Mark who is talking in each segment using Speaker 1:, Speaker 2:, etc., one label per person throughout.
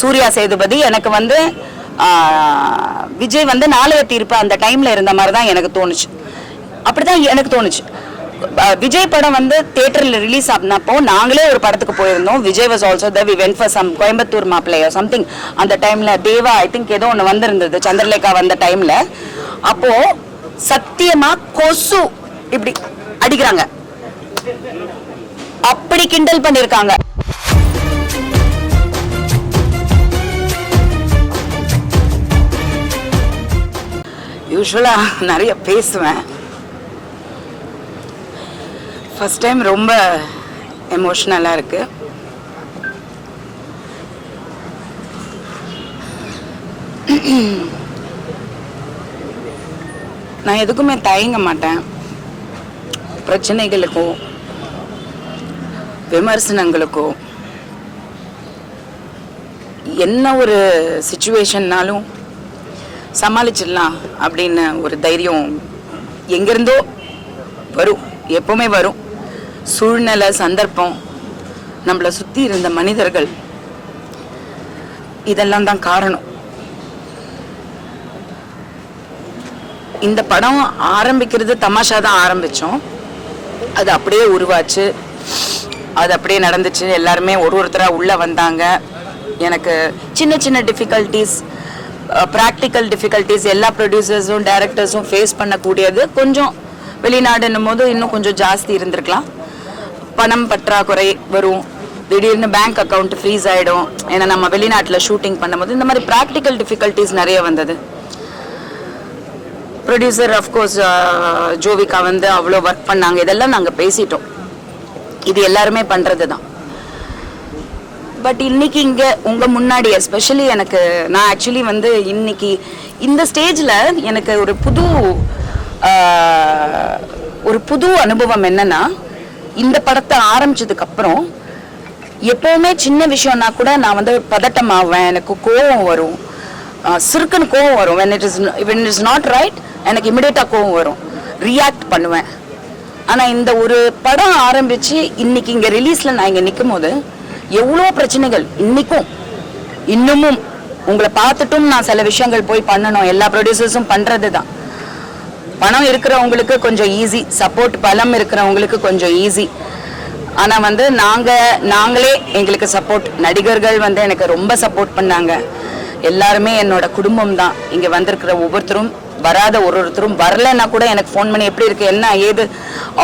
Speaker 1: சூர்யா சேதுபதி எனக்கு வந்து விஜய் வந்து நாளைய தீர்ப்பு அந்த டைமில் இருந்த மாதிரி தான் எனக்கு தோணுச்சு. அப்படி தான் எனக்கு தோணுச்சு. விஜய் படம் வந்து தேட்டரில் ரிலீஸ் ஆனப்போ நாங்களே ஒரு படத்துக்கு போயிருந்தோம். Vijay was also the we went for some Coimbatore மாப்பிள்ளையோ something அந்த டைமில் தேவா ஐ திங்க் ஏதோ ஒன்று வந்திருந்தது சந்திரலேகா வந்த டைமில் அப்போது சத்தியமாக கொசு இப்படி அடிக்கிறாங்க. அப்படி கிண்டல் பண்ணியிருக்காங்க யூஸ்வலா நிறைய பேசுவேன். ஃபர்ஸ்ட் டைம் ரொம்ப எமோஷ்னலாக இருக்கு. நான் எதுக்குமே தயங்க மாட்டேன். பிரச்சனைகளுக்கோ விமர்சனங்களுக்கோ என்ன ஒரு சுச்சுவேஷன்னாலும் சமாளிச்சிடலாம் அப்படின்னு ஒரு தைரியம் எங்கேருந்தோ வரும் எப்போவுமே வரும். சூழ்நிலை சந்தர்ப்பம் நம்மளை சுற்றி இருந்த மனிதர்கள் இதெல்லாம் தான் காரணம். இந்த படம் ஆரம்பிக்கிறது தமாஷா தான் ஆரம்பித்தோம் அது அப்படியே உருவாச்சு. அது அப்படியே நடந்துச்சு. எல்லாருமே ஒரு ஒருத்தராக உள்ளே வந்தாங்க. எனக்கு சின்ன சின்ன டிஃபிகல்ட்டிஸ் ப்ராக்டிக்கல் டிஃபிகல்ட்டிஸ் எல்லா ப்ரொடியூசர்ஸும் டேரக்டர்ஸும் ஃபேஸ் பண்ணக்கூடியது. கொஞ்சம் வெளிநாடுன்னும் போது இன்னும் கொஞ்சம் ஜாஸ்தி இருந்திருக்கலாம். பணம் பற்றாக்குறை வரும். திடீர்னு பேங்க் அக்கௌண்ட் ஃப்ரீஸ் ஆகிடும் ஏன்னா நம்ம வெளிநாட்டில் ஷூட்டிங் பண்ணும்போது இந்த மாதிரி ப்ராக்டிக்கல் டிஃபிகல்ட்டிஸ் நிறைய வந்தது. ப்ரொடியூசர் அஃப்கோர்ஸ் ஜோவிகா வந்து அவ்வளோ ஒர்க் பண்ணாங்க. இதெல்லாம் நாங்கள் பேசிட்டோம். இது எல்லாருமே பண்ணுறது தான் பட் இன்னைக்கு இங்கே உங்கள் முன்னாடி எஸ்பெஷலி எனக்கு நான் ஆக்சுவலி வந்து இன்னைக்கு இந்த ஸ்டேஜில் எனக்கு ஒரு புது ஒரு புது அனுபவம் என்னன்னா இந்த படத்தை ஆரம்பிச்சதுக்கு அப்புறம் எப்பவுமே சின்ன விஷயம்னா கூட நான் வந்து பதட்டமாவேன் எனக்கு கோவம் வரும். ஆஹ், சிறுக்குன்னு கோவம் வரும். When it is when it is not right எனக்கு இமிடியேட்டாக கோவம் வரும். ரியாக்ட் பண்ணுவேன். ஆனால் இந்த ஒரு படம் ஆரம்பிச்சு இன்னைக்கு இங்கே ரிலீஸில் நான் இங்கே நிற்கும் போது எவ்வளோ பிரச்சனைகள் இன்னைக்கும். இன்னமும் உங்களை பார்த்துட்டும் நான் சில விஷயங்கள் போய் பண்ணணும். எல்லா ப்ரொடியூசர்ஸும் பண்ணுறது தான் பணம் இருக்கிறவங்களுக்கு கொஞ்சம் ஈஸி சப்போர்ட் பலம் இருக்கிறவங்களுக்கு கொஞ்சம் ஈஸி ஆனால் வந்து நாங்கள் நாங்களே எங்களுக்கு சப்போர்ட் நடிகர்கள் வந்து எனக்கு ரொம்ப சப்போர்ட் பண்ணாங்க. எல்லாருமே என்னோட குடும்பம் தான். இங்கே வந்திருக்கிற ஒவ்வொருத்தரும் வராத ஒரு ஒருத்தரும் வரலைன்னா கூட எனக்கு ஃபோன் பண்ணி எப்படி இருக்கு என்ன ஏது?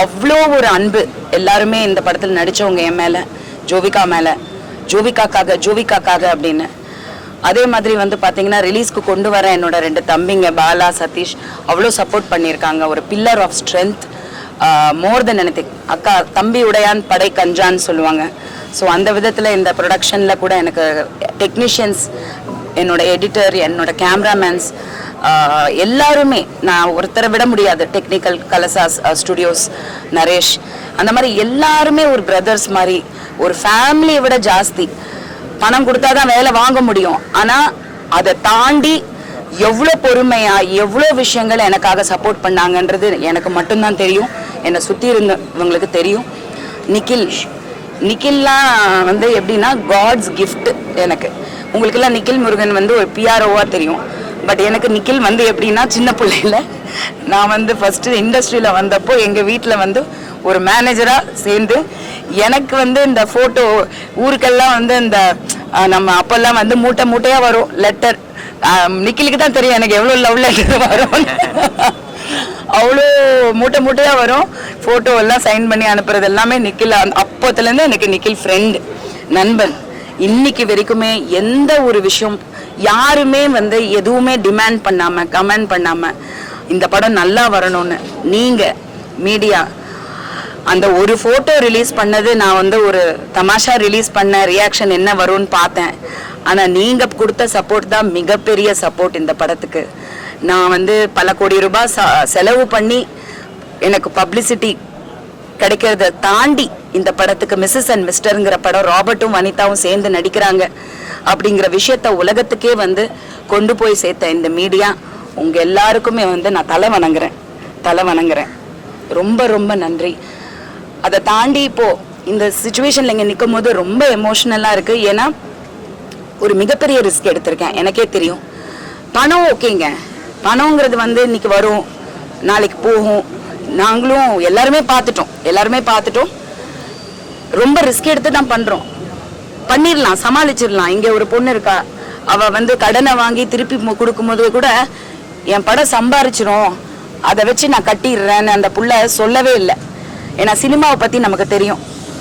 Speaker 1: அவ்வளோ ஒரு அன்பு. எல்லாருமே இந்த படத்தில் நடித்தவங்க என் மேலே. ஜோவிகா மேலே ஜோவிகாக்காக ஜோவிகாக்காக அப்படின்னு. அதே மாதிரி வந்து பார்த்தீங்கன்னா ரிலீஸ்க்கு கொண்டு வர என்னோட ரெண்டு தம்பிங்க பாலா சதீஷ் அவ்வளோ சப்போர்ட் பண்ணியிருக்காங்க. ஒரு pillar of strength more than any அக்கா தம்பி உடையான் படை கஞ்சான்னு சொல்லுவாங்க. ஸோ அந்த விதத்தில் இந்த ப்ரொடக்ஷனில் கூட எனக்கு டெக்னீஷியன்ஸ் என்னோட எடிட்டர் என்னோட கேமராமேன்ஸ் எல்லாருமே நான் ஒருத்தரை விட முடியாது டெக்னிக்கல் கலசாஸ் ஸ்டுடியோஸ் நரேஷ். அந்த மாதிரி எல்லாருமே ஒரு பிரதர்ஸ் மாதிரி ஒரு ஃபேமிலியை விட ஜாஸ்தி. பணம் கொடுத்தா தான் வேலை வாங்க முடியும். ஆனால் அதை தாண்டி எவ்வளோ பொறுமையாக எவ்வளோ விஷயங்கள் எனக்காக சப்போர்ட் பண்ணாங்கன்றது எனக்கு மட்டும்தான் தெரியும். என்னை சுற்றி இருந்தவங்களுக்கு தெரியும். நிக்கில் நிக்கில்லாம் வந்து எப்படின்னா காட்ஸ் கிஃப்ட் எனக்கு. உங்களுக்கெல்லாம் நிக்கில் முருகன் வந்து ஒரு பிஆர்ஓவாக தெரியும். பட் எனக்கு நிக்கில் வந்து எப்படின்னா சின்ன பிள்ளையில நான் வந்து ஃபஸ்ட்டு இண்டஸ்ட்ரியில் வந்தப்போ எங்கள் வீட்டில் வந்து ஒரு மேனேஜராக சேர்ந்து எனக்கு வந்து இந்த ஃபோட்டோ ஊருக்கெல்லாம் வந்து இந்த நம்ம அப்போல்லாம் வந்து மூட்டை மூட்டையாக வரும் லெட்டர் நிக்கிலுக்கு தான் தெரியும் எனக்கு எவ்வளோ லவ் லெட்டர் வரும். அவ்வளோ மூட்டை மூட்டையாக வரும். ஃபோட்டோ எல்லாம் சைன் பண்ணி அனுப்புறது எல்லாமே நிக்கில் அந்த- அப்போத்துலேருந்து எனக்கு நிக்கில் ஃப்ரெண்டு நண்பன். இன்னைக்கு வரைக்குமே எந்த ஒரு விஷயம் யாருமே வந்து எதுவுமே டிமாண்ட் பண்ணாமல் கமெண்ட் பண்ணாமல் இந்த படம் நல்லா வரணும்னு நீங்கள் மீடியா அந்த ஒரு ஃபோட்டோ ரிலீஸ் பண்ணது நான் வந்து ஒரு தமாஷா ரிலீஸ் பண்ண ரியாக்ஷன் என்ன வரும்னு பார்த்தேன். ஆனால் நீங்கள் கொடுத்த சப்போர்ட் தான் மிகப்பெரிய சப்போர்ட் இந்த படத்துக்கு. நான் வந்து பல கோடி ரூபாய் ச- செலவு பண்ணி எனக்கு பப்ளிசிட்டி கிடைக்கிறத தாண்டி இந்த படத்துக்கு மிஸ்ஸஸ் அண்ட் மிஸ்டருங்கிற படம் ராபர்ட்டும் வனிதாவும் சேர்ந்து நடிக்கிறாங்க அப்படிங்கிற விஷயத்த உலகத்துக்கே வந்து கொண்டு போய் சேர்த்த இந்த மீடியா உங்க எல்லாருக்குமே வந்து நான் தலை வணங்குறேன். தலை வணங்குறேன். ரொம்ப ரொம்ப நன்றி. அதை தாண்டி இப்போ இந்த சுச்சுவேஷன்ல இங்க நிற்கும் போது ரொம்ப எமோஷனலா இருக்கு. ஏன்னா ஒரு மிகப்பெரிய ரிஸ்க் எடுத்திருக்கேன். எனக்கே தெரியும். பணம் ஓகேங்க. பணங்கிறது வந்து இன்னைக்கு வரும். நாளைக்கு போகும். நாங்களும் எல்லாருமே பார்த்துட்டோம். எல்லாருமே பார்த்துட்டோம். ரொம்ப ரிஸ்க் எடுத்து தான் பண்ணுறோம் பண்ணிடலாம் சமாளிச்சிடலாம் இங்கே ஒரு பொண்ணு இருக்கா. அவள் வந்து கடனை வாங்கி திருப்பி கொடுக்கும்போது கூட என் படம் சம்பாரிச்சிரும். அதை வச்சு நான் கட்டிடுறேன்னு அந்த புள்ள சொல்லவே இல்லை. ஏன்னா சினிமாவை பற்றி நமக்கு தெரியும்.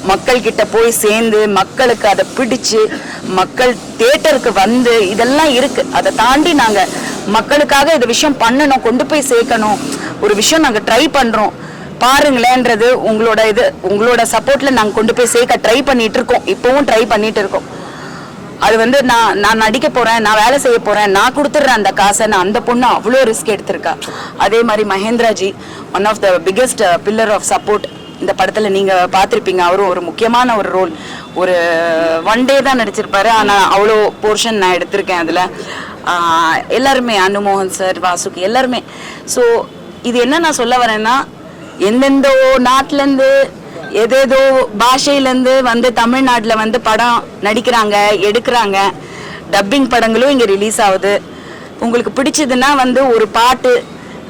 Speaker 1: மக்கள்கிட்ட போய் சேர்ந்து மக்களுக்கு அதை பிடிச்சு மக்கள் தேட்டருக்கு வந்து இதெல்லாம் இருக்கு. அதை தாண்டி நாங்கள் மக்களுக்காக இந்த விஷயம் பண்ணணும் கொண்டு போய் சேர்க்கணும். ஒரு விஷயம் நாங்கள் ட்ரை பண்ணுறோம் பாருங்களேன்றது உங்களோட இது உங்களோட சப்போர்ட்ல நாங்கள் கொண்டு போய் சேர்க்க ட்ரை பண்ணிட்டு இருக்கோம். இப்பவும் ட்ரை பண்ணிட்டு இருக்கோம். அது வந்து நான் நான் நடிக்க போறேன் நான் வேலை செய்ய போறேன் நான் கொடுத்துட்றேன் அந்த காசை நான் அந்த பொண்ணு அவ்வளோ ரிஸ்க் எடுத்திருக்கா. அதே மாதிரி Mahendraji one of the biggest pillar of support இந்த படத்துல நீங்க பார்த்துருப்பீங்க. அவரும் ஒரு முக்கியமான ஒரு ரோல் ஒரு ஒன் டே தான் நடிச்சிருப்பாரு. ஆனா அவ்வளோ போர்ஷன் நான் எடுத்திருக்கேன் அதுல. எல்லாருமே அனுமோகன் சார் வாசுகி எல்லாருமே. ஸோ இது என்ன நான் சொல்ல வரேன்னா எந்தெந்தோ நாட்டிலேருந்து எதேதோ பாஷையிலேருந்து வந்து தமிழ்நாட்டில் வந்து படம் நடிக்கிறாங்க எடுக்கிறாங்க. டப்பிங் படங்களும் இங்கே ரிலீஸ் ஆகுது. உங்களுக்கு பிடிச்சதுன்னா வந்து ஒரு பாட்டு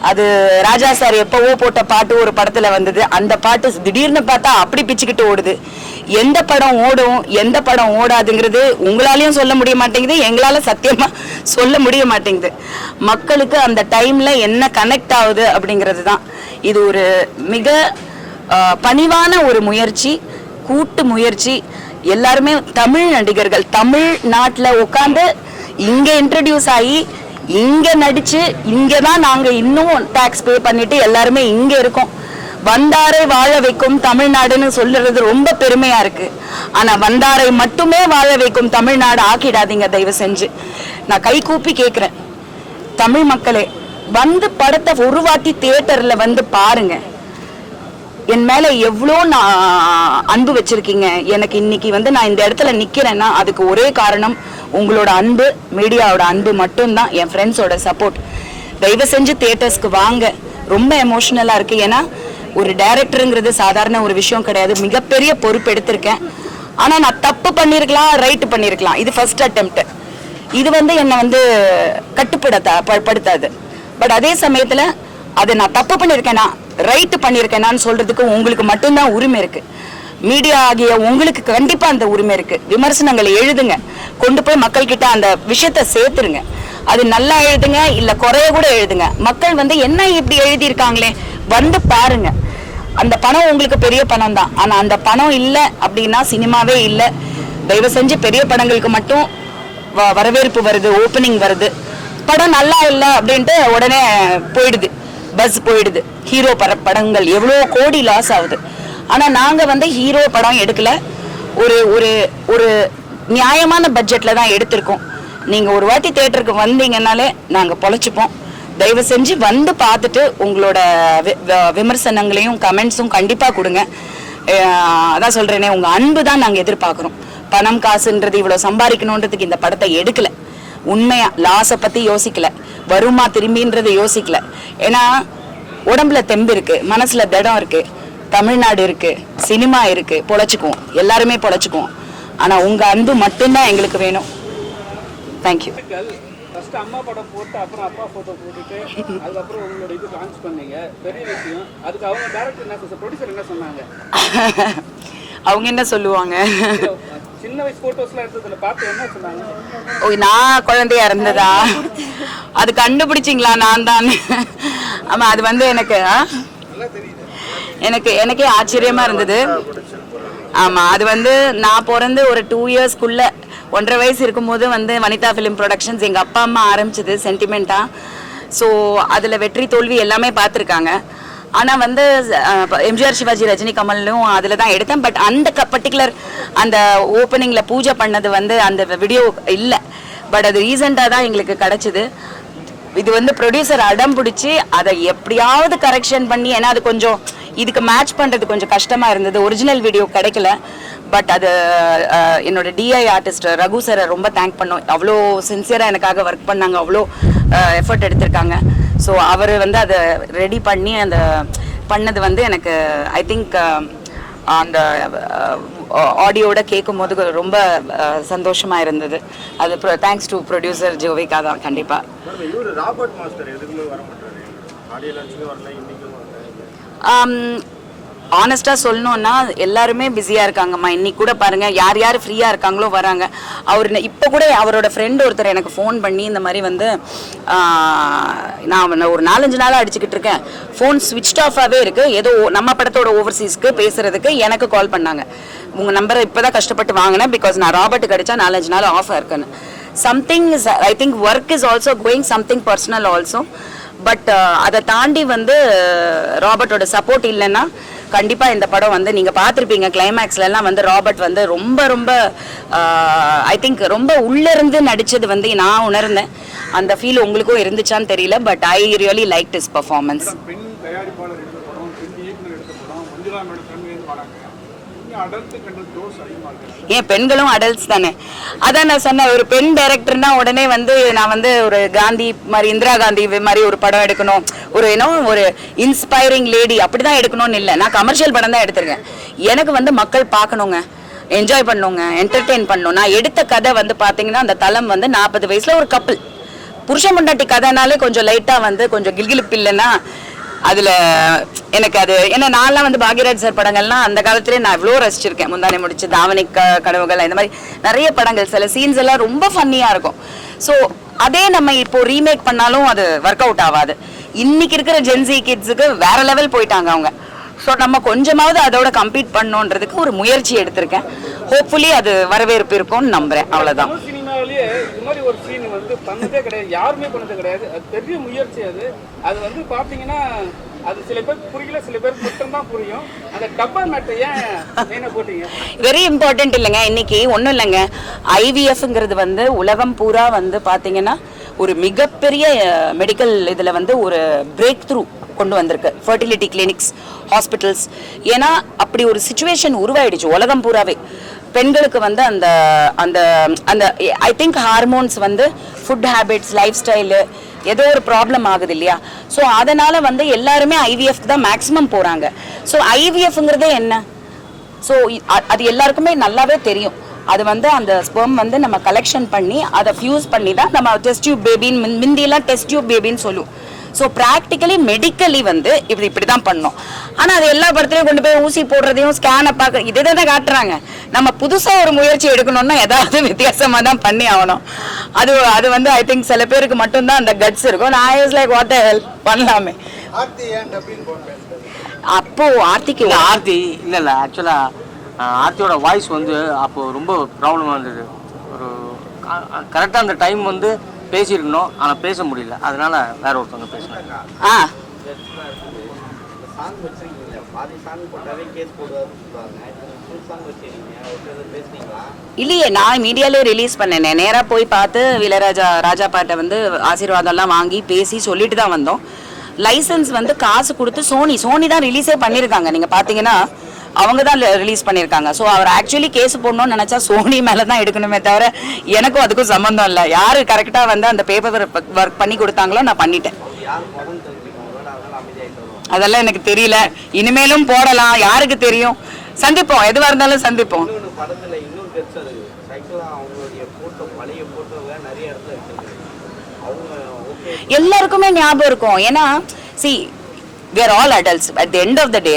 Speaker 1: அது ராஜா சார் எப்பவோ போட்ட பாட்டு ஒரு படத்தில் வந்தது. அந்த பாட்டு திடீர்னு பார்த்தா அப்படி பிச்சுக்கிட்டு ஓடுது. எந்த படம் ஓடும் எந்த படம் ஓடாதுங்கிறது உங்களாலையும் சொல்ல முடிய மாட்டேங்குது எங்களால சத்தியமா சொல்ல முடிய மாட்டேங்குது. மக்களுக்கு அந்த டைம்ல என்ன கனெக்ட் ஆகுது அப்படிங்கிறது தான். இது ஒரு மிக பணிவான ஒரு முயற்சி கூட்டு முயற்சி. எல்லாருமே தமிழ் நடிகர்கள் தமிழ் நாட்டில் உட்காந்து இங்க இன்ட்ரடியூஸ் ஆகி இங்க நடிச்சு இங்கே தான் நாங்க இன்னும் டாக்ஸ் பே பண்ணிட்டு எல்லாருமே இங்க இருக்கோம். வந்தாரை வாழ வைக்கும் தமிழ்நாடுன்னு சொல்லுறது ரொம்ப பெருமையா இருக்கு. ஆனா வந்தாரை மட்டுமே வாழ வைக்கும் தமிழ்நாடு ஆக்கிடாதீங்க தயவு செஞ்சு. நான் கை கூப்பி கேக்குறேன். தமிழ் மக்களே வந்து படத்தை ஒரு வாட்டி தியேட்டர்ல வந்து பாருங்க. என் மேல எவ்வளோ நான் அன்பு வச்சிருக்கீங்க. எனக்கு இன்னைக்கு வந்து நான் இந்த இடத்துல நிக்கிறேன்னா அதுக்கு ஒரே காரணம் உங்களோட அன்பு மீடியாவோட அன்பு மட்டும்தான் என் ஃப்ரெண்ட்ஸோட சப்போர்ட் தயவு செஞ்சு தியேட்டர்ஸ்க்கு வாங்க. ரொம்ப எமோஷனலா இருக்கு. ஏன்னா ஒரு டைரக்டருங்கிறது சாதாரண ஒரு விஷயம் கிடையாது. மிகப்பெரிய பொறுப்பு எடுத்திருக்கேன். ஆனால் நான் தப்பு பண்ணியிருக்கலாம் ரைட் பண்ணியிருக்கலாம் இது ஃபர்ஸ்ட் அட்டெம்ப்ட் இது வந்து என்னை வந்து கட்டுப்படுத்த படுத்தாது. பட் அதே சமயத்தில் அதை நான் தப்பு பண்ணியிருக்கேனா ரைட் பண்ணியிருக்கேனான்னு சொல்றதுக்கு உங்களுக்கு மட்டும்தான் உரிமை இருக்கு. மீடியா ஆகிய உங்களுக்கு கண்டிப்பா அந்த உரிமை இருக்கு. விமர்சனங்களை எழுதுங்க. கொண்டு போய் மக்கள்கிட்ட அந்த விஷயத்த சேர்த்துருங்க. அது நல்லா எழுதுங்க இல்ல குறைய கூட எழுதுங்க. மக்கள் வந்து என்ன இப்படி எழுதியிருக்காங்களே வந்து பாருங்க. அந்த பணம் உங்களுக்கு பெரிய பணம் தான். ஆனா அந்த பணம் இல்ல அப்படின்னா சினிமாவே இல்ல. தயவு செஞ்சு பெரிய படங்களுக்கு மட்டும் வ- வரவேற்பு வருது ஓப்பனிங் வருது. படம் நல்லா இல்லை அப்படின்ட்டு உடனே போயிடுது. பஸ் போயிடுது. ஹீரோ பட படங்கள். எவ்வளோ கோடி லாஸ் ஆகுது. ஆனால் நாங்கள் வந்து ஹீரோ படம் எடுக்கல. ஒரு ஒரு ஒரு நியாயமான பட்ஜெட்டில் தான் எடுத்திருக்கோம். நீங்கள் ஒரு வாட்டி தேட்டருக்கு வந்தீங்கன்னாலே நாங்கள் பொழைச்சிப்போம். தயவு செஞ்சு வந்து பார்த்துட்டு உங்களோட வி- விமர்சனங்களையும் கமெண்ட்ஸும் கண்டிப்பாக கொடுங்க. அதான் சொல்றேனே உங்க அன்பு தான் நாங்க எதிர்பார்க்கிறோம். பணம் காசுன்றது இவ்வளவு சம்பாதிக்கணுன்றதுக்கு இந்த படத்தை எடுக்கல. உண்மையா லாஸை பத்தி யோசிக்கல. வருமா திரும்பின்றதை யோசிக்கல. ஏன்னா உடம்புல தெம்பு இருக்கு மனசுல திடம் இருக்கு தமிழ்நாடு இருக்கு சினிமா இருக்கு பொழைச்சுக்குவோம். எல்லாருமே பொழைச்சுக்குவோம். ஆனா உங்க அன்பு மட்டும்தான் எங்களுக்கு வேணும். தேங்க்யூ
Speaker 2: ஃபர்ஸ்ட் அம்மா படம் போட்டு அப்புறம் அப்பா போட்டோ போட்டுட்டு அதுக்கப்புறம் உங்களோட இது லான்ச் பண்ணீங்க. பெரிய விஷயம். அதுக்கு அவங்க டேரக்டர் என்ன ப்ரொடியூசர் என்ன சொன்னாங்க?
Speaker 1: அவங்க என்ன சொல்லுவாங்க?
Speaker 2: சின்ன வயசு போட்டோஸ்லாம் எடுத்ததுல பார்த்து என்ன சொன்னாங்க?
Speaker 1: ஓ நான் குழந்தையா இருந்ததா? அது கண்டுபிடிச்சிங்களா நான் தான்? ஆமா அது வந்து எனக்கு? எனக்கு எனக்கே ஆச்சரியமா இருந்தது. ஆமா அது வந்து நான் பிறந்து ஒரு டூ இயர்ஸ்க்குள்ள ஒன்றரை வயசு இருக்கும்போது வந்து வனிதா ஃபிலிம் ப்ரொடக்ஷன்ஸ் எங்கள் அப்பா அம்மா ஆரம்பிச்சது சென்டிமெண்ட்டாக ஸோ அதில் வெற்றி தோல்வி எல்லாமே பார்த்துருக்காங்க. ஆனால் வந்து எம்ஜிஆர் சிவாஜி ரஜினி கமலும் அதில் தான் எடுத்தேன். பட் அந்த க பர்டிகுலர் அந்த ஓப்பனிங்கில் பூஜை பண்ணது வந்து அந்த வீடியோ இல்லை. பட் அது ரீசெண்டாக தான் எங்களுக்கு கிடச்சிது. இது வந்து ப்ரொடியூசர் அடம் பிடிச்சி அதை எப்படியாவது கரெக்ஷன் பண்ணி ஏன்னா அது கொஞ்சம் இதுக்கு மேட்ச் பண்ணுறது கொஞ்சம் கஷ்டமாக இருந்தது. ஒரிஜினல் வீடியோ கிடைக்கல. பட் அது என்னோட டிஐ ஆர்டிஸ்ட் ரகு சாரை ரொம்ப தேங்க் பண்ணோம். அவ்வளோ சின்சியராக எனக்காக ஒர்க் பண்ணாங்க. அவ்வளோ எஃபர்ட் எடுத்திருக்காங்க. ஸோ அவர் வந்து அதை ரெடி பண்ணி அந்த பண்ணது வந்து எனக்கு ஐ திங்க் அந்த ஆடியோட கேட்கும் போது ரொம்ப அஹ், சந்தோஷமா இருந்தது. அது தேங்க்ஸ் டு ப்ரொடியூசர் ஜோவிகா தான் கண்டிப்பா.
Speaker 3: மேடம்
Speaker 1: ஆனஸ்டாக சொல்லணும்னா எல்லாருமே பிஸியாக இருக்காங்கம்மா. இன்னைக்கு கூட பாருங்க யார் யார் ஃப்ரீயாக இருக்காங்களோ வராங்க. அவர் இப்போ கூட அவரோட ஃப்ரெண்ட் ஒருத்தர் எனக்கு ஃபோன் பண்ணி இந்த மாதிரி வந்து நான் ஒரு நாலஞ்சு நாளாக அடிச்சுக்கிட்டு இருக்கேன். ஃபோன் ஸ்விட்ச் ஆஃபாகவே இருக்குது ஏதோ நம்ம படத்தோட ஓவர்சீஸ்க்கு பேசுகிறதுக்கு எனக்கு கால் பண்ணாங்க. உங்கள் நம்பரை இப்போ தான் கஷ்டப்பட்டு வாங்கினேன் பிகாஸ் நான் ராபர்ட்டுக்கு அடித்தா நாலஞ்சு நாள் ஆஃபாக இருக்குன்னு. Something is I think work is also going something personal also but அதை தாண்டி வந்து ராபர்ட்டோட சப்போர்ட் இல்லைன்னா கண்டிப்பாக இந்த படம் வந்து நீங்கள் பார்த்துருப்பீங்க. கிளைமேக்ஸ்லலாம் வந்து ராபர்ட் வந்து ரொம்ப ரொம்ப ஐ திங்க் ரொம்ப உள்ளிருந்து இருந்து வந்து நான் உணர்ந்தேன். அந்த ஃபீல் உங்களுக்கும் இருந்துச்சான்னு தெரியல but I really like this performance ஏன் பெண்களும் அடல்ட்ஸ் தானே? அதான் நான் சொன்னேன் ஒரு பெண் டைரக்டர்னா உடனே வந்து நான் வந்து ஒரு காந்தி மாதிரி இந்திரா காந்தி மாதிரி ஒரு படம் எடுக்கணும். ஒரு ஏன்னோ ஒரு இன்ஸ்பைரிங் லேடி அப்படிதான் எடுக்கணும்னு இல்லை. நான் கமர்ஷியல் படம் தான் எடுத்திருக்கேன். எனக்கு வந்து மக்கள் பார்க்கணுங்க. என்ஜாய் பண்ணுங்க என்டர்டெயின் பண்ணணும். நான் எடுத்த கதை வந்து பார்த்தீங்கன்னா அந்த தளம் வந்து நாற்பது வயசுல ஒரு கப்பல் புருஷன் முண்டாட்டி கதைனாலே கொஞ்சம் லைட்டாக வந்து கொஞ்சம் கில்கிலிப்பு இல்லைன்னா அதுல எனக்கு அது ஏன்னா நான்லாம் வந்து பாக்யராஜ் சார் படங்கள்லாம் அந்த காலத்திலே நான் இவ்வளோ ரசிச்சிருக்கேன். முந்தானே முடிச்சு தாவணி க கனவுகள் இந்த மாதிரி நிறைய படங்கள் சில சீன்ஸ் எல்லாம் ரொம்ப ஃபன்னியா இருக்கும். ஸோ அதே நம்ம இப்போ ரீமேக் பண்ணாலும் அது ஒர்க் அவுட் ஆகாது. இன்னைக்கு இருக்கிற ஜென்சி கிட்ஸுக்கு வேற லெவல் போயிட்டாங்க அவங்க. ஸோ நம்ம கொஞ்சமாவது அதோட கம்ப்ளீட் பண்ணோன்றதுக்கு ஒரு முயற்சி எடுத்திருக்கேன். ஹோப்ஃபுல்லி அது வரவேற்பு இருக்கும்னு நம்புறேன். அவ்வளோதான்
Speaker 2: தமிழ் சினிமாவிலேயே இது மாதிரி ஒரு சீன் வந்து பண்ணதே கிடையாது. யாருமே பண்ணது கிடையாது. அது பெரிய முயற்சி அது. அது வந்து பார்த்தீங்கன்னா அது சில பேர் புரியல. சில பேர் மட்டும்தான் புரியும். அந்த டப்பா மேட்டை ஏன் மெயினாக போட்டீங்க?
Speaker 1: வெரி இம்பார்ட்டன்ட் இல்லைங்க. இன்னைக்கு ஒன்றும் இல்லைங்க. ஐவிஎஃப்ங்கிறது வந்து உலகம் பூரா வந்து பார்த்தீங்கன்னா ஒரு மிகப்பெரிய மெடிக்கல் இதில் வந்து ஒரு பிரேக் த்ரூ கொண்டு வந்திருக்கு. ஃபர்டிலிட்டி கிளினிக்ஸ் ஹாஸ்பிட்டல்ஸ் ஏன்னா அப்படி ஒரு சுச்சுவேஷன் உருவாயிடுச்சு உலகம் பூராவே. பெண்களுக்கு வந்து அந்த அந்த அந்த ஐ திங்க் ஹார்மோன்ஸ் வந்து ஃபுட் ஹேபிட்ஸ் லைஃப் ஸ்டைலு ஏதோ ஒரு ப்ராப்ளம் ஆகுது இல்லையா? ஸோ அதனால வந்து எல்லாருமே ஐவிஎஃப் தான் மேக்ஸிமம் போகிறாங்க ஸோ ஐவிஎஃப்ங்கிறதே என்ன? ஸோ அது எல்லாருக்குமே நல்லாவே தெரியும். அது வந்து அந்த ஸ்பெர்ம் வந்து நம்ம கலெக்ஷன் பண்ணி அதை ஃபியூஸ் பண்ணி தான் நம்ம டெஸ்ட் டியூப் பேபின்னு முந்தியெல்லாம் டெஸ்ட் டியூப் பேபின்னு சொல்லுவோம். ஸோ ப்ராக்டிக்கலி மெடிக்கலி வந்து இப்படி இப்படி தான் பண்ணோம். ஆனால் அது எல்லா படத்துலையும் கொண்டு போய் ஊசி போடுறதையும் ஸ்கேனை பார்க்க இதே தான் காட்டுறாங்க. நம்ம புதுசாக ஒரு முயற்சி எடுக்கணும்னா ஏதாவது வித்தியாசமாக தான் பண்ணி ஆகணும். அது அது வந்து ஐ திங்க் சில பேருக்கு மட்டும்தான் அந்த கட்ஸ் இருக்கும். நான் இஸ் லைக் வாட் ஹெல்ப் பண்ணலாமே. அப்போ ஆர்த்திக்கு
Speaker 4: இல்லை ஆர்த்தி இல்லை இல்லை ஆக்சுவலாக ஆர்த்தியோட வாய்ஸ் வந்து அப்போ ரொம்ப ப்ராப்ளமாக இருந்தது. ஒரு கரெக்டாக அந்த டைம் வந்து பேசியிருக்கணும் ஆனால் பேச முடியல. அதனால வேற ஒருத்தவங்க பேசினாங்க.
Speaker 1: ஆ. இல்லையே நான் மீடியாலே ரிலீஸ் பண்ணேனே. நேராக போய் பார்த்து இளையராஜா ராஜா பாட்டை வந்து ஆசீர்வாதம்லாம் வாங்கி பேசி சொல்லிட்டு தான் வந்தோம். லைசன்ஸ் வந்து காசு கொடுத்து சோனி சோனி தான் ரிலீஸே பண்ணியிருக்காங்க. நீங்கள் பார்த்தீங்கன்னா அவங்க தான் ரிலீஸ் பண்ணியிருக்காங்க. ஸோ அவர் ஆக்சுவலி கேஸ் போடணும்னு நினச்சா சோனி மேலே தான் எடுக்கணுமே தவிர எனக்கும் அதுக்கும் சம்மந்தம் இல்லை. யார் கரெக்டாக வந்து அந்த பேப்பர் ஒர்க் பண்ணி கொடுத்தாங்களோ நான் பண்ணிட்டேன். அதெல்லாம் எனக்கு தெரியல. இனிமேலும் போடலாம். யாருக்கு தெரியும்? சந்திப்போம். எதுவாக இருந்தாலும் சந்திப்போம். எல்லாருக்குமே ஞாபகம் இருக்கும். ஏன்னா see we are all adults at the end of the day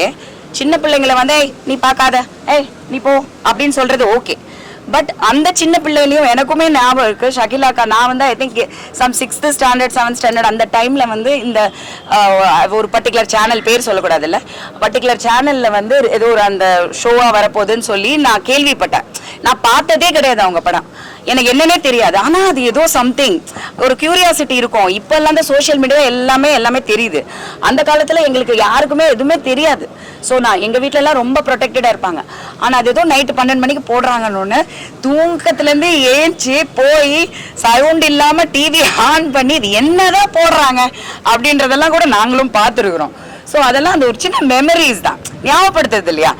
Speaker 1: சின்ன பிள்ளைங்களை வந்து "ஏய், நீ பார்க்காத. ஏய் நீ போ. அப்படின்னு சொல்றது ஓகே பட் அந்த சின்ன பிள்ளையிலையும் எனக்குமே ஞாபகம் இருக்கு. ஷகிலாக்கா நான் வந்து I think some sixth standard seventh standard அந்த டைம்ல வந்து இந்த ஒரு பர்டிகுலர் சேனல் பேர் சொல்லக்கூடாதுல்ல. பர்டிகுலர் சேனல்ல வந்து ஏதோ ஒரு அந்த ஷோவா வரப்போகுதுன்னு சொல்லி நான் கேள்விப்பட்டேன். நான் பார்த்ததே கிடையாது அவங்க படம். எனக்கு என்னன்னே தெரியாது. ஆனா அது ஏதோ சம்திங் ஒரு கியூரியாசிட்டி இருக்கும். இப்போல்லாம் எல்லாம் சோஷியல் மீடியா எல்லாமே எல்லாமே தெரியுது. அந்த காலத்துல எங்களுக்கு யாருக்குமே எதுவுமே தெரியாது. ஸோ நான் எங்க வீட்ல எல்லாம் ரொம்ப ப்ரொடெக்டடா இருப்பாங்க. ஆனா அது ஏதோ நைட்டு பன்னெண்டு மணிக்கு போடுறாங்கன்னு தூங்கத்துல இருந்து ஏஞ்சி போய் சவுண்ட் இல்லாம டிவி ஆன் பண்ணி இது என்னதான் போடுறாங்க? அப்படின்றதெல்லாம் கூட நாங்களும் பார்த்துருக்குறோம். ஸோ அதெல்லாம் அந்த ஒரு சின்ன மெமரிஸ் தான். ஞாபகப்படுத்துறது இல்லையா?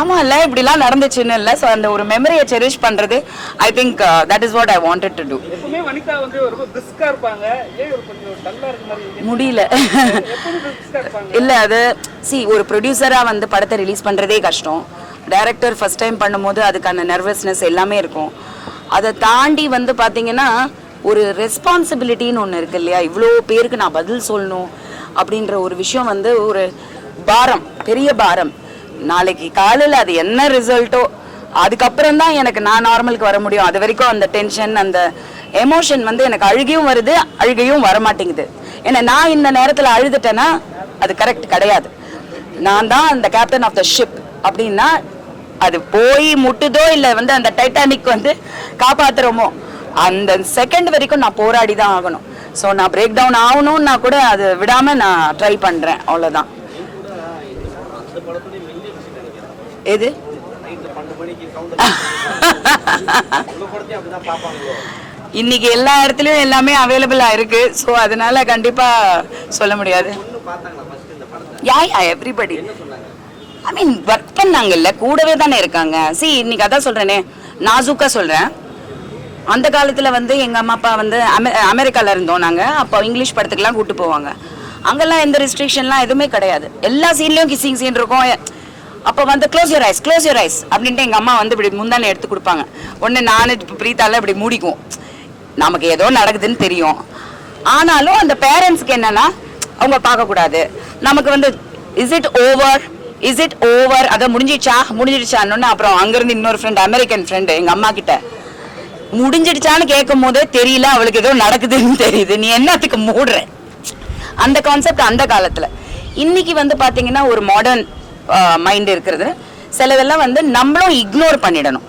Speaker 1: ஆமா இல்ல இப்படிலாம் நடந்துச்சுன்னு இல்லை. ஸோ அந்த ஒரு மெமரியை செரிஷ் பண்றது I think that is what I wanted to do
Speaker 2: எப்பவுமே வனிதா வந்து ரொம்ப பிரிஸ்கா இருப்பாங்க. ஏன் ஒரு கொஞ்சம் டல்லா இருக்க மாதிரி இருக்கு?
Speaker 1: முடியல. இல்ல அது சி ஒரு ப்ரொடியூசரா வந்து படத்தை ரிலீஸ் பண்றதே கஷ்டம். டைரக்டர் ஃபர்ஸ்ட் டைம் பண்ணும்போது அதுக்கான நர்வஸ்னஸ் எல்லாமே இருக்கும். அதை தாண்டி வந்து பார்த்தீங்கன்னா ஒரு ரெஸ்பான்சிபிலிட்டின்னு ஒன்று இருக்கு இல்லையா? இவ்வளோ பேருக்கு நான் பதில் சொல்லணும் அப்படின்ற ஒரு விஷயம் வந்து ஒரு பாரம் பெரிய பாரம். நாளைக்கு காலையில் அது என்ன ரிசல்ட்டோ அதுக்கப்புறம் தான் எனக்கு நான் நார்மலுக்கு வர முடியும். அது வரைக்கும் அந்த டென்ஷன் அந்த எமோஷன் வந்து எனக்கு அழுகியும் வருது அழுகையும் வர மாட்டேங்குது ஏன்னா நான் இந்த நேரத்தில் அழுதுட்டேன்னா அது கரெக்ட் கிடையாது. நான் தான் அந்த கேப்டன் ஆஃப் த ஷிப் அப்படின்னா அது போய் முட்டுதோ இல்லை வந்து அந்த டைட்டானிக் வந்து காப்பாத்துறோமோ அந்த செகண்ட் வரைக்கும் நான் போராடி தான் ஆகணும். ஸோ நான் பிரேக் டவுன் ஆகணும்னா கூட அது விடாமல் நான் ட்ரை பண்ணுறேன் அவ்வளோதான் எது? இன்னைக்கு எல்லா இடத்துலயும் எல்லாமே அவைலபிளா இருக்கு. ஸோ அதனால கண்டிப்பா சொல்ல முடியாது. யா யா எவ்ரிபடி ஐ மீன் ஒர்க் பண்ணாங்கல்ல கூடவே தானே இருக்காங்க. சி இன்னைக்கு அதான் சொல்றேனே நாசூக்கா சொல்றேன். அந்த காலத்தில் வந்து எங்கள் அம்மா அப்பா வந்து அமெ அமெரிக்காவில் இருந்தோம் நாங்கள் அப்போ இங்கிலீஷ் படத்துக்கெலாம் கூப்பிட்டு போவாங்க. அங்கெல்லாம் எந்த ரெஸ்ட்ரிக்ஷன்லாம் எதுவுமே கிடையாது. எல்லா சீன்லேயும் கிசிங் சீன் இருக்கும். அப்போ வந்து close your eyes close your eyes அப்படின்ட்டு எங்க அம்மா வந்து இப்படி முந்தானை எடுத்து கொடுப்பாங்க. உடனே நானு இப்ப பிரீத்தால இப்படி மூடிக்குவோம். நமக்கு ஏதோ நடக்குதுன்னு தெரியும். ஆனாலும் அந்த பேரண்ட்ஸ்க்கு என்னன்னா அவங்க பார்க்கக்கூடாது. நமக்கு வந்து is it over is it over அதை முடிஞ்சிடுச்சா? முடிஞ்சிடுச்சான்னு அப்புறம் அங்கிருந்து இன்னொரு ஃப்ரெண்ட் அமெரிக்கன் ஃப்ரெண்டு எங்க அம்மா கிட்ட முடிஞ்சிடுச்சான்னு கேட்கும் போதே தெரியல அவளுக்கு ஏதோ நடக்குதுன்னு தெரியுது. நீ என்னத்துக்கு மூடுற? அந்த கான்செப்ட் அந்த காலத்துல. இன்னைக்கு வந்து பாத்தீங்கன்னா ஒரு மாடர்ன் மைண்ட் இருக்கிறது. சிலதெல்லாம் வந்து நம்மளும் இக்னோர் பண்ணிடணும்.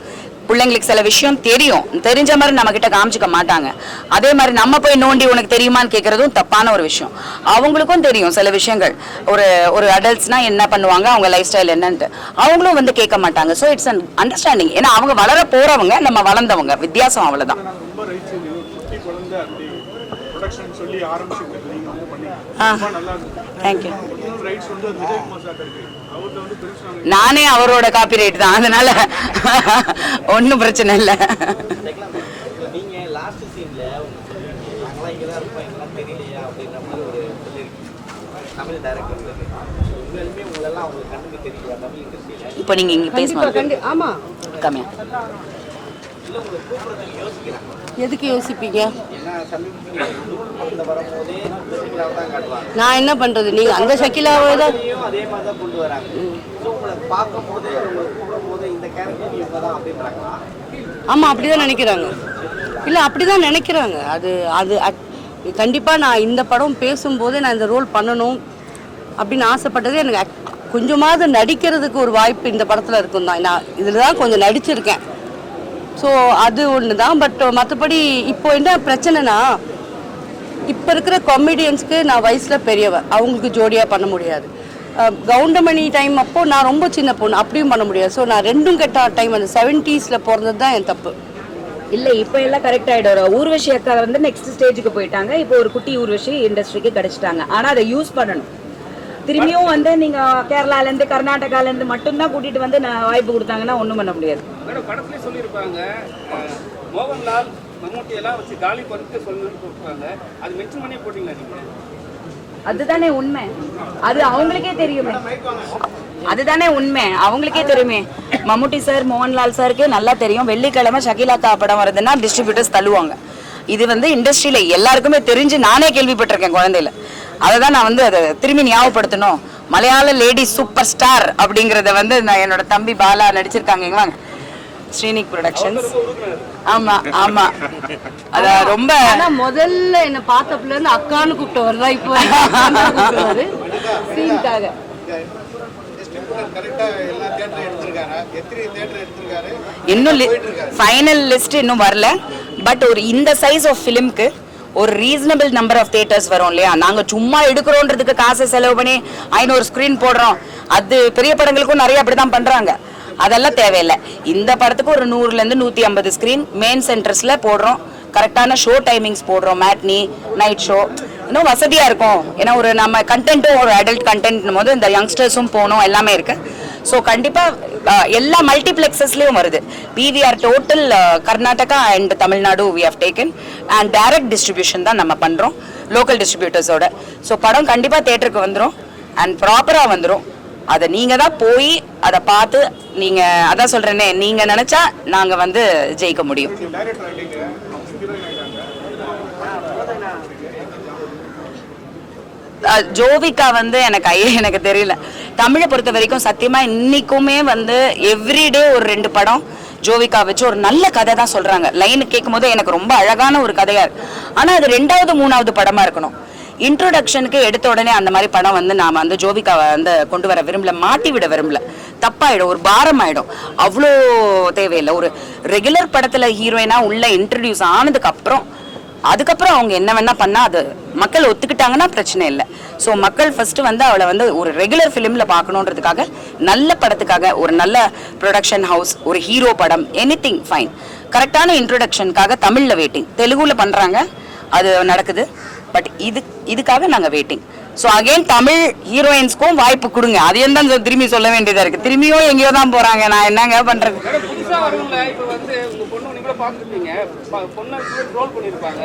Speaker 1: பிள்ளைங்களுக்கு சில விஷயம் தெரியும். தெரிஞ்ச மாதிரி நம்ம கிட்ட காமிச்சிக்க மாட்டாங்க. அதே மாதிரி நம்ம போய் நோண்டி உனக்கு தெரியுமான்னு கேட்கறதும் தப்பான ஒரு விஷயம். அவங்களுக்கும் தெரியும் சில விஷயங்கள். ஒரு ஒரு அடல்ட்ஸ்னா என்ன பண்ணுவாங்க? அவங்க லைஃப் ஸ்டைல் என்னன்ட்டு. அவங்களும் வந்து கேட்க மாட்டாங்க. ஸோ இட்ஸ் அன் அண்டர்ஸ்டாண்டிங் ஏன்னா அவங்க வளர போறவங்க நம்ம வளர்ந்தவங்க. வித்தியாசம்
Speaker 5: இருந்துச்சு.
Speaker 1: தேங்க்யூ நானே அவரோட காப்பி ரைட் தான். அதனால ஒன்றும் பிரச்சனை இல்லை. இப்போ நீங்க இங்க
Speaker 6: ஆமா.
Speaker 1: கம்மியா
Speaker 7: இல்லை உங்களை கூப்பிடுறதுக்கு யோசிக்கிறாங்க
Speaker 6: எதுக்கு யோசிப்பீங்க? நான் என்ன பண்றது? நீங்க அந்த ஷக்கிலாவை தான்
Speaker 7: அதே மாதிரி தான் கொண்டு வராங்க இந்த கேரக்டர் இவங்க தான் அப்படின்றாங்களா
Speaker 6: ஆமா அப்படிதான் நினைக்கிறாங்க. இல்ல அப்படிதான் நினைக்கிறாங்க. அது அது அட்- கண்டிப்பா நான் இந்த படம் பேசும்போதே நான் இந்த ரோல் பண்ணணும் அப்படின்னு ஆசைப்பட்டது எனக்கு கொஞ்சமாவது நடிக்கிறதுக்கு ஒரு வாய்ப்பு இந்த படத்துல இருக்கும் தான் நான் இதில் தான் கொஞ்சம் நடிச்சிருக்கேன். ஸோ அது ஒன்று தான் பட் மற்றபடி இப்போ என்ன பிரச்சனைனா இப்போ இருக்கிற காமெடியன்ஸ்க்கு நான் வயசில் பெரியவ அவங்களுக்கு ஜோடியாக பண்ண முடியாது. கவுண்டமணி டைம் அப்போ நான் ரொம்ப சின்ன பொண்ணு. அப்படியும் பண்ண முடியாது. ஸோ நான் ரெண்டும் கெட்ட டைம் அந்த செவன்ட்டீஸில் பிறந்தது தான் என் தப்பு.
Speaker 1: இல்லை இப்போ எல்லாம் கரெக்ட் ஆகிடும் ஊர்வஷி அக்கா வந்து நெக்ஸ்ட் ஸ்டேஜுக்கு போயிட்டாங்க. இப்போ ஒரு குட்டி ஊர்வஷி இண்டஸ்ட்ரிக்கு கிடைச்சிட்டாங்க. ஆனால் அதை யூஸ் பண்ணணும். திரும்பியும் வந்து நீங்க கேரளால இருந்து கர்நாடகால இருந்து மட்டும்தான் கூட்டிட்டு வந்து நான் வாய்ப்பு கொடுத்தாங்கன்னா ஒண்ணும் பண்ண முடியாது.
Speaker 2: மேடம் படத்துலேயே சொல்லியிருப்பாங்க. மோகன்லால் மம்முட்டி எல்லாம் வச்சு காலி பண்ணிட்டு சொல்லணும்னு கொடுப்பாங்க அது மென்ஷன் பண்ணி போட்டிங்களா
Speaker 1: அதுதானே உண்மை. அது அவங்களுக்கே தெரியுமே. அதுதானே உண்மை. அவங்களுக்கே தெரியுமே. மம்முட்டி சார் மோகன்லால் சாருக்கு நல்லா தெரியும். வெள்ளிக்கிழமை ஷகிலாக்கா படம் வருதுன்னா டிஸ்ட்ரிபியூட்டர்ஸ் தள்ளுவாங்க. இது வந்து இண்டஸ்ட்ரியில எல்லாருக்குமே தெரிஞ்சு நானே கேள்விப்பட்டிருக்கேன் குழந்தையில. அதை தான் நான் வந்து அதை திரும்பி ஞாபகப்படுத்தணும். மலையாள லேடி சூப்பர் ஸ்டார் அப்படிங்கறத வந்து நான் என்னோட தம்பி பாலா நடிச்சிருக்காங்க. வாங்க. ஸ்ரீனிக் ப்ரொடக்ஷன்ஸ் ஆமா ஆமா. அத ரொம்ப
Speaker 6: முதல்ல என்ன பார்த்தப்பல இருந்து அக்கான்னு கூப்பிட்டவர் தான் இப்போ சீனுக்காக.
Speaker 1: இன்னும் ஃபைனல் லிஸ்ட் இன்னும் வரல. பட் ஒரு இந்த சைஸ் ஆஃப் ஃபிலிம்க்கு ஒரு ரீசனபிள் நம்பர் ஆஃப் தியேட்டர்ஸ் வரும் இல்லையா? நாங்கள் சும்மா எடுக்கிறோன்றதுக்கு காசை செலவு பண்ணி ஐநூறு ஸ்க்ரீன் போடுறோம். அது பெரிய படங்களுக்கும் நிறைய அப்படிதான் பண்றாங்க. அதெல்லாம் தேவையில்லை. இந்த படத்துக்கு ஒரு நூறுலேருந்து நூற்றி ஐம்பது ஸ்க்ரீன் மெயின் சென்டர்ஸில் போடுறோம். கரெக்டான ஷோ டைமிங்ஸ் போடுறோம். மேட்னி நைட் ஷோ இன்னும் வசதியாக இருக்கும். ஏன்னா ஒரு நம்ம கண்டென்ட்டும் ஒரு அடல்ட் கண்டென்ட் போது இந்த யங்ஸ்டர்ஸும் போகணும். எல்லாமே இருக்குது ஸோ கண்டிப்பாக எல்லா மல்டிப்ளெக்ஸஸ்லேயும் வருது. PVR total Karnataka and Tamil Nadu we have taken and direct distribution தான் நம்ம பண்ணுறோம் லோக்கல் டிஸ்ட்ரிபியூட்டர்ஸோட ஸோ படம் கண்டிப்பாக தேட்டருக்கு வந்துடும் அண்ட் ப்ராப்பராக வந்துடும் அதை நீங்கள் தான் போய் அதை பார்த்து நீங்கள் அதான் சொல்கிறேனே நீங்கள் நினச்சா நாங்கள் வந்து ஜெயிக்க முடியும்
Speaker 5: நீங்க டைரக்டர் ஆகிட்டீங்க அவங்க ஹீரோயின் ஆகிட்டாங்க
Speaker 1: அஹ் ஜோவிகா வந்து எனக்கு ஐயே எனக்கு தெரியல. தமிழை பொறுத்த வரைக்கும் சத்தியமா இன்னைக்குமே வந்து எவ்ரிடே ஒரு ரெண்டு படம் ஜோவிகா வச்சு ஒரு நல்ல கதை தான் சொல்றாங்க. லைன் கேட்கும் போது எனக்கு ரொம்ப அழகான ஒரு கதையா இருக்கு. ஆனா அது ரெண்டாவது மூணாவது படமா இருக்கணும். இன்ட்ரோடக்ஷனுக்கு எடுத்த உடனே அந்த மாதிரி படம் வந்து நாம வந்து ஜோவிகாவை வந்து கொண்டு வர விரும்பல மாட்டி விட விரும்பல. தப்பாயிடும் ஒரு பாரம் ஆயிடும் அவ்வளோ தேவையில்லை. ஒரு ரெகுலர் படத்துல ஹீரோயினா உள்ள இன்ட்ரடியூஸ் ஆனதுக்கு அப்புறம் அதுக்கப்புறம் அவங்க என்ன வேணா பண்ணா அது மக்கள் ஒத்துக்கிட்டாங்கன்னா பிரச்சனை இல்லை. ஸோ மக்கள் ஃபர்ஸ்ட் வந்து அவளை வந்து ஒரு ரெகுலர் ஃபிலிம்ல பார்க்கணுன்றதுக்காக நல்ல படத்துக்காக ஒரு நல்ல ப்ரொடக்ஷன் ஹவுஸ் ஒரு ஹீரோ படம் எனி திங் ஃபைன் கரெக்டான இன்ட்ரொடக்ஷனுக்காக தமிழ்ல வெயிட்டிங் தெலுங்குல பண்றாங்க அது நடக்குது. பட் இது இதுக்காக நாங்கள் வெயிட்டிங் ஸோ அகைன் தமிழ் ஹீரோயின்ஸ்க்கும் வாய்ப்பு கொடுங்க. அதையும் தான் திரும்பி சொல்ல வேண்டியதா இருக்கு. திரும்பியும் எங்கேயோ தான் போறாங்க. நான் என்னங்க பண்றது?
Speaker 2: மேடம் புதுசா வரவங்கள இப்ப வந்து உங்க பொண்ணு நீங்க கூட பாத்துருப்பீங்க பொண்ணை கூட ட்ரோல் பண்ணிருப்பாங்க.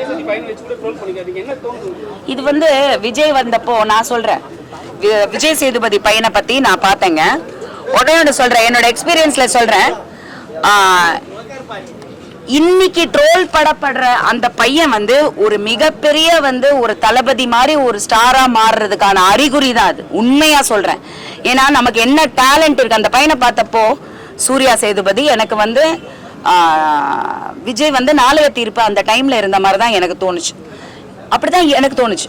Speaker 2: ஏசி பையன் வச்சு கூட ட்ரோல் பண்ணிக்காதீங்க. என்ன தோணுது
Speaker 1: இது வந்து விஜய் வந்தப்போ நான் சொல்றேன். விஜய் சேதுபதி பையனை பத்தி நான் பார்த்தேங்க. உடனே ஒன்று சொல்றேன். என்னோட எக்ஸ்பீரியன்ஸ்ல சொல்றேன். இன்னைக்கு ட்ரோல் படப்படுற அந்த பையன் வந்து ஒரு மிகப்பெரிய வந்து ஒரு தளபதி மாதிரி ஒரு ஸ்டாரா மாறுறதுக்கான அறிகுறி தான் அது. உண்மையா சொல்றேன். ஏன்னா நமக்கு என்ன டேலண்ட் இருக்கு? அந்த பையனை பார்த்தப்போ சூர்யா சேதுபதி எனக்கு வந்து விஜய் வந்து நாளைய தீர்ப்பு அந்த டைம்ல இருந்த மாதிரி தான் எனக்கு தோணுச்சு. அப்படிதான் எனக்கு தோணுச்சு.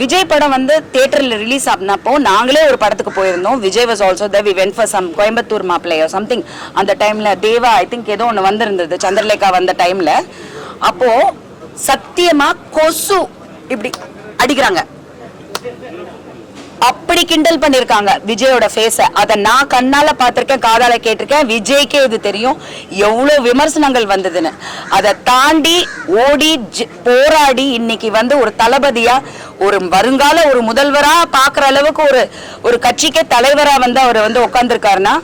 Speaker 1: விஜய் படம் வந்து தேட்டரில் ரிலீஸ் ஆனப்போ நாங்களே ஒரு படத்துக்கு போயிருந்தோம். Vijay was also the we went for some Coimbatore மாப்பிள்ளையோ something அந்த டைமில் தேவா ஐ திங்க் ஏதோ ஒன்று வந்திருந்தது சந்திரலேகா வந்த டைமில். அப்போது சத்தியமாக கொசு இப்படி அடிக்கிறாங்க. அப்படி கிண்டல் பண்ணிருக்காங்க விஜயோட ஃபேஸ அதை நான் கண்ணால பார்த்திருக்கேன் காதால கேட்டிருக்கேன். விஜய்க்கே இது தெரியும். எவ்வளவு விமர்சனங்கள் வந்ததுன்னு. அதை தாண்டி ஓடி போராடி இன்னைக்கு வந்து ஒரு தளபதியா ஒரு வருங்கால ஒரு முதல்வரா பாக்குற அளவுக்கு ஒரு ஒரு கட்சிக்கே தலைவரா வந்து அவர் வந்து உட்கார்ந்துருக்காருன்னா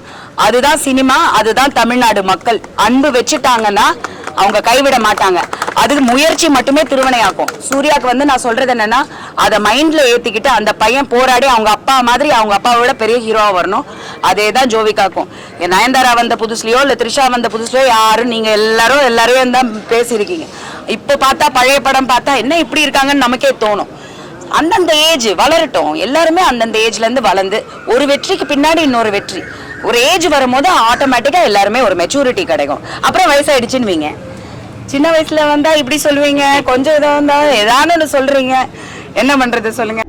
Speaker 1: அதுதான் சினிமா அதுதான் தமிழ்நாடு மக்கள். அன்பு வச்சுட்டாங்கன்னா அவங்க கைவிட மாட்டாங்க. அதுக்கு முயற்சி மட்டுமே திருவினையாக்கும். சூர்யாக்கு வந்து நான் சொல்றது என்னன்னா அதை மைண்ட்ல ஏத்திக்கிட்டு அந்த பையன் போராடி அவங்க அப்பா மாதிரி அவங்க அப்பாவோட பெரிய ஹீரோவா வரணும். அதே தான் ஜோவிகாக்கும். நயன்தாரா வந்த புதுசுலயோ இல்ல த்ரிஷா வந்த புதுசுலயோ யாரும் நீங்க எல்லாரும் எல்லாரையும் தான் பேசியிருக்கீங்க. இப்போ பார்த்தா பழைய படம் பார்த்தா என்ன இப்படி இருக்காங்கன்னு நமக்கே தோணும். அந்தந்த ஏஜ் வளரட்டும். எல்லாருமே அந்தந்த ஏஜ்ல இருந்து வளர்ந்து ஒரு வெற்றிக்கு பின்னாடி இன்னொரு வெற்றி. ஒரு ஏஜ் வரும்போது ஆட்டோமேட்டிக்காக எல்லாருமே ஒரு மெச்சூரிட்டி கிடைக்கும். அப்புறம் வயசாயிடுச்சுன்னு வீங்க. சின்ன வயசுல வந்தா இப்படி சொல்லுவீங்க கொஞ்சம் இதாக வந்தா ஏதானு சொல்கிறீங்க சொல்றீங்க. என்ன பண்றது சொல்லுங்க.